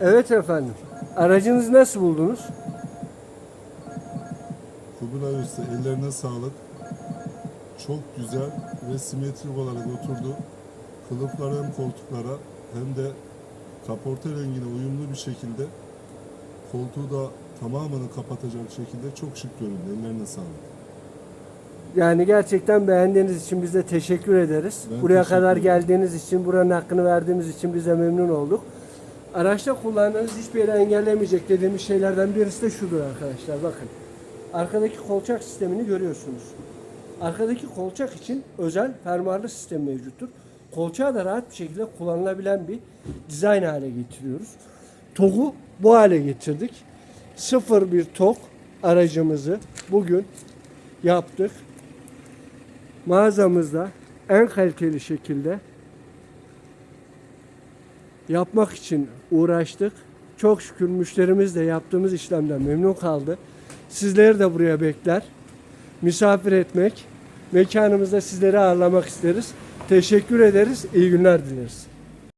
Evet efendim. Aracınızı nasıl buldunuz? Kubilay Usta ellerine sağlık. Çok güzel ve simetrik olarak oturdu. Kılıfları hem koltuklara hem de kaporta rengine uyumlu bir şekilde koltuğu da tamamını kapatacak şekilde çok şık göründü. Ellerine sağlık. Yani gerçekten beğendiğiniz için biz de teşekkür ederiz. Ben Buraya teşekkür kadar ederim. geldiğiniz için, buranın hakkını verdiğimiz için bize memnun olduk. Araçta kullandığınız hiçbir yere engellemeyecek dediğimiz şeylerden birisi de şudur arkadaşlar. Bakın. Arkadaki kolçak sistemini görüyorsunuz. Arkadaki kolçak için özel fermuarlı sistem mevcuttur. Kolçağı da rahat bir şekilde kullanılabilen bir dizayn hale getiriyoruz. TOG'u bu hale getirdik. Sıfır bir TOG aracımızı bugün yaptık. Mağazamızda en kaliteli şekilde yapmak için uğraştık. Çok şükür müşterimiz de yaptığımız işlemden memnun kaldı. Sizleri de buraya bekler. Misafir etmek, mekanımızda sizleri ağırlamak isteriz. Teşekkür ederiz. İyi günler dileriz.